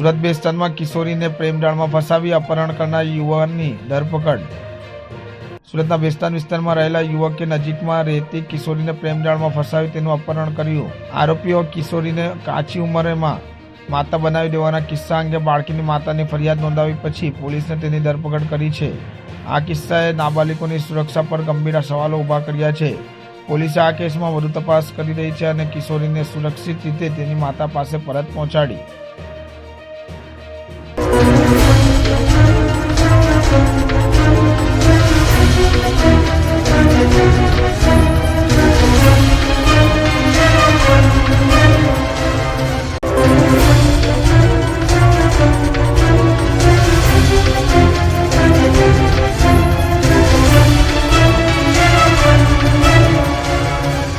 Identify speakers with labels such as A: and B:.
A: સુરત બેસ્તાનમાં કિશોરીને પ્રેમજાળમાં ફસાવી અપહરણ કરનાર યુવાનની ધરપકડ. સુરતના બેસ્તાન વિસ્તારમાં રહેલા યુવકે નજીકમાં રહેતી કિશોરીને પ્રેમજાળમાં ફસાવી તેનું અપહરણ કર્યું. આરોપીઓ કિશોરીને કાચી ઉંમરેમાં માતા બનાવી દેવાના કિસ્સા અંગે બાળકીની માતાની ફરિયાદ નોંધાવી પછી પોલીસને તેની ધરપકડ કરી છે. આ કિસ્સાએ નાબાલિકોની સુરક્ષા પર ગંભીર સવાલો ઊભા કર્યા છે. પોલીસે આ કેસમાં વધુ તપાસ કરી રહી છે અને કિશોરીને સુરક્ષિત રીતે તેની માતા પાસે પરત પહોંચાડી.